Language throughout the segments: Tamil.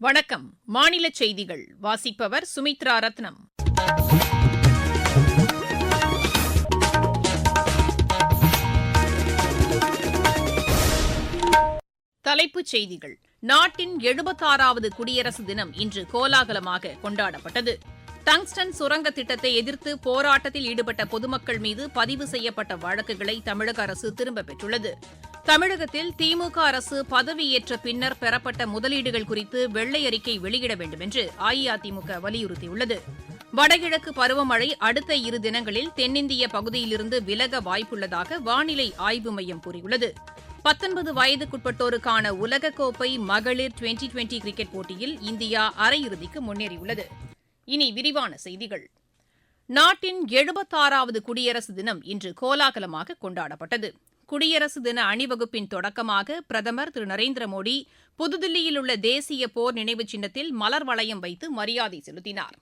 வணக்கம். மாநில செய்திகள். வாசிப்பவர் சுமித்ரா ரத்னம். தலைப்புச் செய்திகள். நாட்டின் எழுபத்தாறாவது குடியரசு தினம் இன்று கோலாகலமாக கொண்டாடப்பட்டது. டங்ஸ்டன் சுரங்க திட்டத்தை எதிர்த்து போராட்டத்தில் ஈடுபட்ட பொதுமக்கள் மீது பதிவு செய்யப்பட்ட வழக்குகளை தமிழக அரசு திரும்பப் பெற்றுள்ளது. தமிழகத்தில் திமுக அரசு பதவியேற்ற பின்னர் பெறப்பட்ட முதலீடுகள் குறித்து வெள்ளை அறிக்கை வெளியிட வேண்டும் என்று அஇஅதிமுக வலியுறுத்தியுள்ளது. வடகிழக்கு பருவமழை அடுத்த இரு தினங்களில் தென்னிந்திய பகுதியிலிருந்து விலக வாய்ப்புள்ளதாக வானிலை ஆய்வு மையம் கூறியுள்ளது. பத்தொன்பது வயதுக்குட்பட்டோருக்கான உலகக்கோப்பை மகளிர் டுவெண்டி டுவெண்டி கிரிக்கெட் போட்டியில் இந்தியா அரையிறுதிக்கு முன்னேறியுள்ளது. இனி விரிவான செய்திகள். நாட்டின் எழுபத்தாறாவது குடியரசு தினம் இன்று கோலாகலமாக கொண்டாடப்பட்டது. குடியரசு தின அணிவகுப்பின் தொடக்கமாக பிரதமர் திரு நரேந்திர மோடி புதுதில்லியில் உள்ள தேசிய போர் நினைவு சின்னத்தில் மலர் வளையம் வைத்து மரியாதை செலுத்தினார்.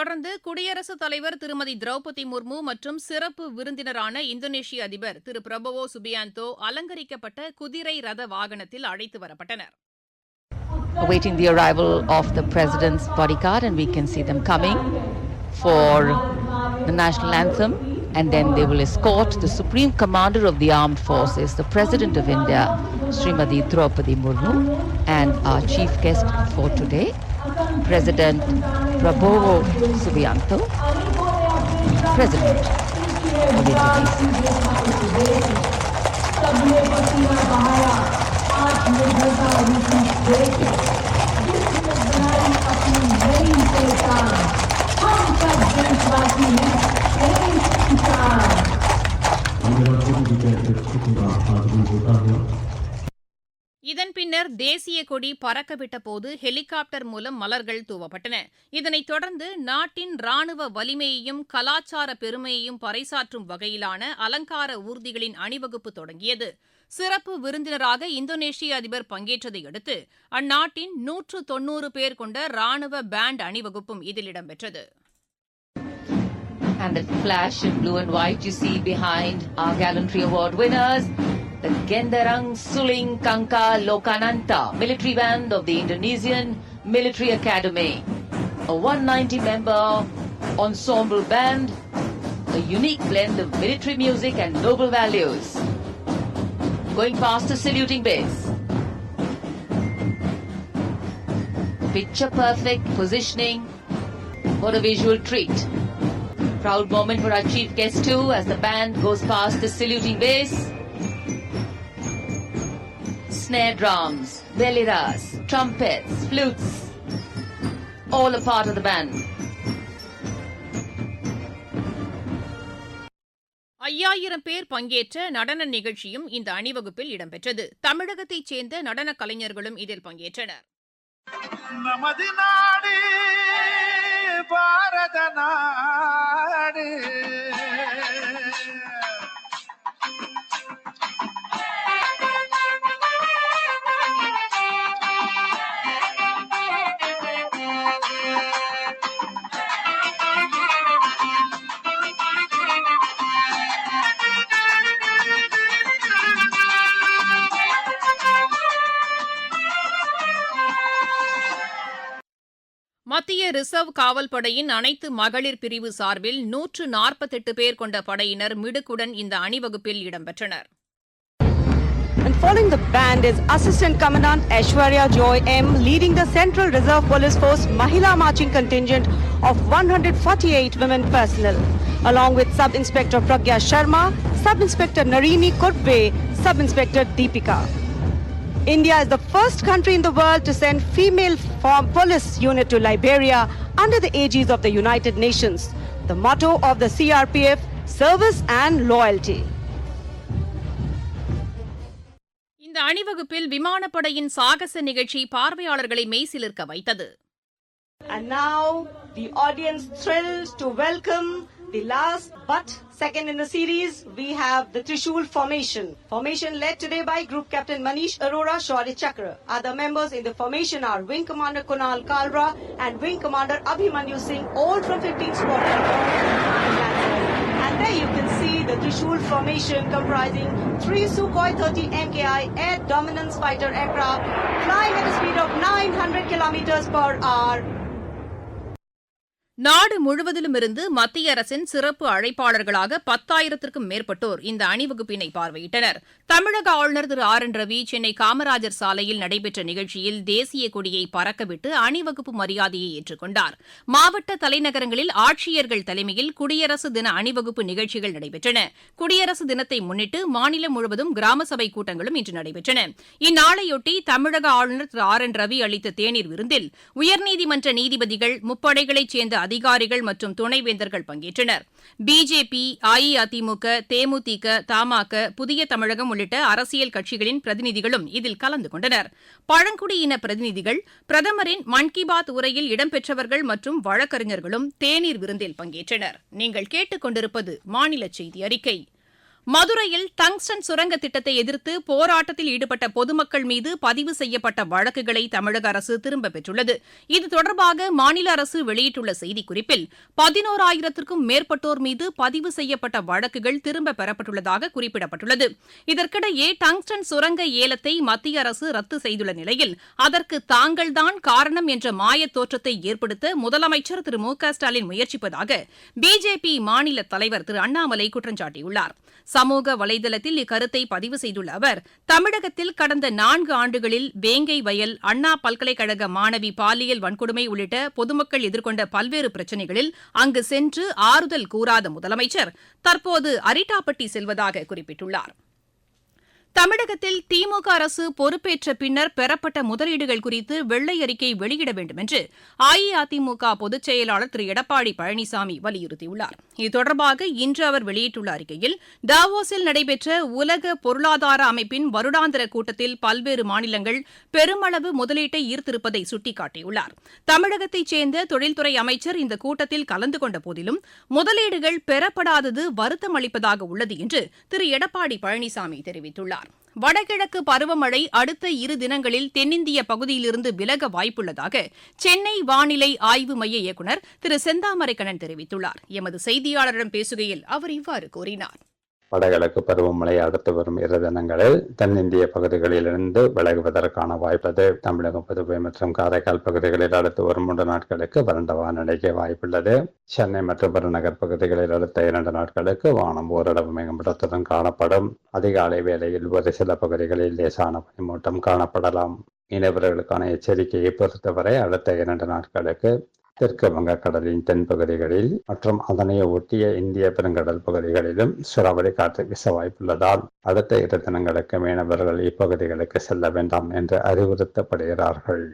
தொடர்ந்து குடியரசுத் தலைவர் திருமதி திரௌபதி முர்மு மற்றும் சிறப்பு விருந்தினரான இந்தோனேஷிய அதிபர் திரு பிரபவோ சுபியாந்தோ அலங்கரிக்கப்பட்ட குதிரை ரத வாகனத்தில் அழைத்து வரப்பட்டனர் awaiting the arrival of the president's bodyguard and we can see them coming for the national anthem and then they will escort the supreme commander of the armed forces the president of india srimati draupadi murmu and our chief guest for today president prabowo subianto president of indonesia இதன் பின்னர் தேசிய கொடி பறக்கவிட்ட போது ஹெலிகாப்டர் மூலம் மலர்கள் தூவப்பட்டன. இதனைத் தொடர்ந்து நாட்டின் ராணுவ வலிமையையும் கலாச்சார பெருமையையும் பறைசாற்றும் வகையிலான அலங்கார ஊர்திகளின் அணிவகுப்பு தொடங்கியது. சிறப்பு விருந்தினராக இந்தோனேஷிய அதிபர் பங்கேற்றதை அடுத்து அந்நாட்டின் நூற்று தொன்னூறு பேர் கொண்ட ராணுவ பேண்ட் அணிவகுப்பும் இதில் இடம்பெற்றது. And that flash in blue and white you see behind our gallantry award winners, the Gendarang Suling Kangka Lokananta military band of the Indonesian Military Academy. A 190 member ensemble band, a unique blend of military music and noble values. Going past the saluting base. Picture perfect positioning. What a visual treat. Proud moment for our chief guest too as the band goes past the saluting base. Snare drums, beliras, trumpets, flutes, all a part of the band. ஐயாயிரம் பேர் பங்கேற்ற நடன நிகழ்ச்சியும் இந்த அணிவகுப்பில் இடம்பெற்றது. தமிழகத்தைச் சேர்ந்த நடன கலைஞர்களும் இதில் பங்கேற்றனர். நமது நாடு பாரத நாடு. மத்திய ரிசர்வ் காவல் படையின் அனைத்து மகளிர் பிரிவு சார்பில் நூற்று நாற்பத்தெட்டு பேர் கொண்ட படையினர் மிடுக்குடன் இந்த அணிவகுப்பில் இடம்பெற்றனர் And following the band is Assistant Commandant Aishwarya Joy M leading the Central Reserve Police Force Mahila Marching Contingent of 148 women personnel, along with Sub Inspector Pragya Sharma, Sub Inspector Narini Kurbe, Sub Inspector Deepika. India is the first country in the world to send female police unit to Liberia under the aegis of the United Nations. The motto of the CRPF, service and loyalty. இந்த அணிவகுப்பில் விமானப்படையின் சாகச நிகழ்ச்சி பார்வையாளர்களை மெய்சிலிருக்க வைத்தது And now the audience thrilled to welcome the last but second in the series. We have the Trishul formation. Formation led today by Group Captain Manish Arora Shaurya Chakra. Other members in the formation are Wing Commander Kunal Kalra and Wing Commander Abhimanyu Singh, all from 15th Squadron. And there you can see the Trishul formation comprising three Sukhoi 30 MKI air dominance fighter aircraft flying at a speed of 900 kilometers per hour. நாடு முழுவதிலும் இருந்து மத்திய அரசின் சிறப்பு அழைப்பாளர்களாக பத்தாயிரத்திற்கும் மேற்பட்டோர் இந்த அணிவகுப்பினை பார்வையிட்டனர். தமிழக ஆளுநர் திரு ஆர் என் ரவி சென்னை காமராஜர் சாலையில் நடைபெற்ற நிகழ்ச்சியில் தேசிய கொடியை பறக்கவிட்டு அணிவகுப்பு மரியாதையை ஏற்றுக்கொண்டார். மாவட்ட தலைநகரங்களில் ஆட்சியர்கள் தலைமையில் குடியரசு தின அணிவகுப்பு நிகழ்ச்சிகள் நடைபெற்றன. குடியரசு தினத்தை முன்னிட்டு மாநிலம் முழுவதும் கிராம சபை கூட்டங்களும் இன்று நடைபெற்றன. இந்நாளையொட்டி தமிழக ஆளுநர் திரு ஆர் என் ரவி அளித்த தேநீர் விருந்தில் உயர்நீதிமன்ற நீதிபதிகள் முப்படைகளைச் சேர்ந்த அதிகாரிகள் மற்றும் துணைவேந்தர்கள் பங்கேற்றனர். பிஜேபி அஇஅதிமுக தேமுதிக தமாக புதிய தமிழகம் உள்ளிட்ட அரசியல் கட்சிகளின் பிரதிநிதிகளும் இதில் கலந்து கொண்டனர். பழங்குடியின பிரதிநிதிகள் பிரதமரின் மன் கி பாத் உரையில் இடம்பெற்றவர்கள் மற்றும் வழக்கறிஞர்களும் தேநீர் விருந்தில் பங்கேற்றனர். நீங்கள் கேட்டுக் கொண்டிருப்பது மாநில செய்தி அறிக்கை. மதுரையில் டங்ஸ்டன் சுரங்க திட்டத்தை எதிர்த்து போராட்டத்தில் ஈடுபட்ட பொதுமக்கள் மீது பதிவு செய்யப்பட்ட வழக்குகளை தமிழக அரசு திரும்பப் பெற்றுள்ளது. இது தொடர்பாக மாநில அரசு வெளியிட்டுள்ள செய்திக்குறிப்பில் பதினோராயிரத்திற்கும் மேற்பட்டோர் மீது பதிவு செய்யப்பட்ட வழக்குகள் திரும்பப் பெறப்பட்டுள்ளதாக குறிப்பிடப்பட்டுள்ளது. இதற்கிடையே டங்ஸ்டன் சுரங்க ஏலத்தை மத்திய அரசு ரத்து செய்துள்ள நிலையில் அதற்கு தாங்கள்தான் காரணம் என்ற மாயத் தோற்றத்தை ஏற்படுத்த முதலமைச்சர் திரு மு க ஸ்டாலின் முயற்சிப்பதாக பிஜேபி மாநில தலைவர் திரு அண்ணாமலை குற்றம் சாட்டியுள்ளார் சமூக வலைதளத்தில் இக்கருத்தை பதிவு செய்துள்ள அவர் தமிழகத்தில் கடந்த நான்கு ஆண்டுகளில் வேங்கை வயல் அண்ணா பல்கலைக்கழக மாணவி பாலியல் வன்கொடுமை உள்ளிட்ட பொதுமக்கள் எதிர்கொண்ட பல்வேறு பிரச்சினைகளில் அங்கு சென்று ஆறுதல் கூறாத முதலமைச்சர் தற்போது அரிட்டாப்பட்டி செல்வதாக குறிப்பிட்டுள்ளார். தமிழகத்தில் திமுக அரசு பொறுப்பேற்ற பின்னர் பெறப்பட்ட முதலீடுகள் குறித்து வெள்ளை அறிக்கை வெளியிட வேண்டும் என்று அஇஅதிமுக பொதுச் செயலாளர் திரு எடப்பாடி பழனிசாமி வலியுறுத்தியுள்ளார். இது தொடர்பாக இன்று அவர் வெளியிட்டுள்ள அறிக்கையில் டாவோஸில் நடைபெற்ற உலக பொருளாதார அமைப்பின் வருடாந்திர கூட்டத்தில் பல்வேறு மாநிலங்கள் பெருமளவு முதலீட்டை ஈர்த்திருப்பதை சுட்டிக்காட்டியுள்ளார். தமிழகத்தைச் சேர்ந்த தொழில்துறை அமைச்சர் இந்த கூட்டத்தில் கலந்து கொண்ட போதிலும் முதலீடுகள் பெறப்படாதது வருத்தம் அளிப்பதாக உள்ளது என்று திரு எடப்பாடி பழனிசாமி தெரிவித்துள்ளார். வடகிழக்கு பருவமழை அடுத்த இரு தினங்களில் தென்னிந்திய பகுதியிலிருந்து விலக வாய்ப்புள்ளதாக சென்னை வானிலை ஆய்வு மைய இயக்குநர் திரு செந்தாமரைக்கண்ணன் தெரிவித்துள்ளார். எமது செய்தியாளரிடம் பேசுகையில் அவர் இவ்வாறு கூறினார். வடகிழக்கு பருவமழை அடுத்து வரும் இரு தினங்களில் தென்னிந்திய பகுதிகளிலிருந்து விலகுவதற்கான வாய்ப்புள்ளது தமிழகம் புதுவை மற்றும் காரைக்கால் பகுதிகளில் அடுத்து வரும் மூன்று நாட்களுக்கு வறண்ட வானிலைக்கு வாய்ப்புள்ளது. சென்னை மற்றும் புறநகர் பகுதிகளில் அடுத்த இரண்டு நாட்களுக்கு வானம் ஓரளவு மேம்படுத்துடன் காணப்படும். அதிகாலை வேளையில் ஒரு சில பகுதிகளில் லேசான பனிமூட்டம் காணப்படலாம். மீனவர்களுக்கான எச்சரிக்கையை பொறுத்தவரை அடுத்த இரண்டு நாட்களுக்கு தெற்கு வங்கக்கடலின் தென்பகுதிகளில் மற்றும் அதனை ஒட்டிய இந்திய பெருங்கடல் பகுதிகளிலும் சூறாவளி காற்று வீச வாய்ப்புள்ளதால் அடுத்த இரு தினங்களுக்கு மீனவர்கள் இப்பகுதிகளுக்கு செல்ல வேண்டாம் என்று அறிவுறுத்தப்படுகிறார்கள்.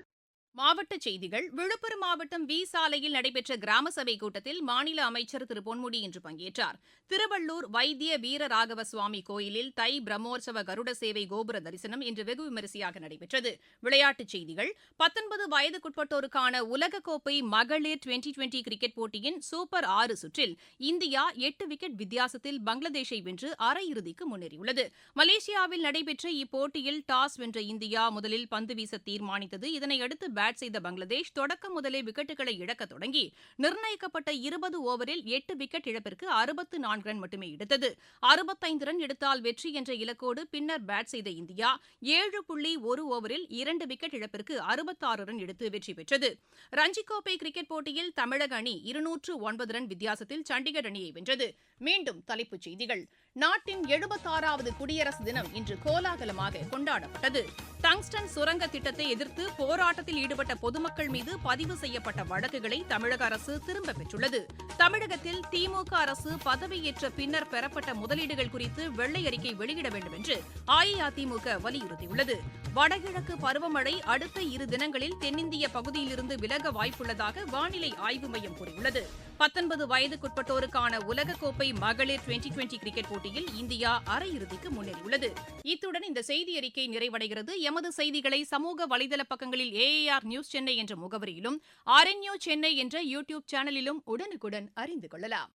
மாவட்டச் செய்திகள். விழுப்புரம் மாவட்டம் வி சாலையில் நடைபெற்ற கிராம சபை கூட்டத்தில் மாநில அமைச்சர் திரு பொன்முடி இன்று பங்கேற்றார். திருவள்ளூர் வைத்திய வீரராகவ சுவாமி கோயிலில் தை பிரம்மோற்சவ கருட சேவை கோபுர தரிசனம் இன்று வெகு விமரிசையாக நடைபெற்றது. விளையாட்டுச் செய்திகள். பத்தொன்பது வயதுக்குட்பட்டோருக்கான உலகக்கோப்பை மகளிர் டுவெண்டி டுவெண்டி கிரிக்கெட் போட்டியின் சூப்பர் ஆறு சுற்றில் இந்தியா எட்டு விக்கெட் வித்தியாசத்தில் பங்களாதேஷை வென்று அரையிறுதிக்கு முன்னேறியுள்ளது. மலேசியாவில் நடைபெற்ற இப்போட்டியில் டாஸ் வென்ற இந்தியா முதலில் பந்து வீச தீர்மானித்தது. இதனையடுத்து பேட் செய்த பங்களாதேஷ் தொடக்கம் முதலே விக்கெட்டுகளை இழக்க தொடங்கி நிர்ணயிக்கப்பட்ட இருபது ஓவரில் எட்டு விக்கெட் இழப்பிற்கு அறுபத்து நான்கு ரன் மட்டுமே எடுத்தது. அறுபத்தைந்து ரன் எடுத்தால் வெற்றி என்ற இலக்கோடு பின்னர் பேட் செய்த இந்தியா ஏழு புள்ளி ஒரு ஓவரில் இரண்டு விக்கெட் இழப்பிற்கு அறுபத்தாறு ரன் எடுத்து வெற்றி பெற்றது. ரஞ்சி கோப்பை கிரிக்கெட் போட்டியில் தமிழக அணி இருநூற்று ஒன்பது ரன் வித்தியாசத்தில் சண்டிகர் அணியை வென்றது. மீண்டும் தலைப்புச் செய்திகள். நாட்டின் எழுபத்தாறாவது குடியரசு தினம் இன்று கோலாகலமாக கொண்டாடப்பட்டது. டங்ஸ்டன் சுரங்க திட்டத்தை எதிர்த்து போராட்டத்தில் ஈடுபட்ட பொதுமக்கள் மீது பதிவு செய்யப்பட்ட வழக்குகளை தமிழக அரசு திரும்பப் பெற்றுள்ளது. தமிழகத்தில் திமுக அரசு பதவியேற்ற பின்னர் பெறப்பட்ட முதலீடுகள் குறித்து வெள்ளை அறிக்கை வெளியிட வேண்டும் என்று அஇஅதிமுக வலியுறுத்தியுள்ளது. வடகிழக்கு பருவமழை அடுத்த இரு தினங்களில் தென்னிந்திய பகுதியிலிருந்து விலக வாய்ப்புள்ளதாக வானிலை ஆய்வு மையம் கூறியுள்ளது. பத்தொன்பது வயதுக்குட்பட்டோருக்கான உலகக்கோப்பை மகளிர் டுவெண்டி டுவெண்டி கிரிக்கெட் போட்டியில் இந்தியா அரையிறுதிக்கு முன்னேறியுள்ளது. இத்துடன் இந்த செய்தி அறிக்கை நிறைவடைகிறது. எமது செய்திகளை சமூக வலைதள பக்கங்களில் ஏஏஆர் நியூஸ் சென்னை என்ற முகவரியிலும் ஆர்என்யூ சென்னை என்ற யூடியூப் சேனலிலும் உடனுக்குடன் அறிந்து கொள்ளலாம்.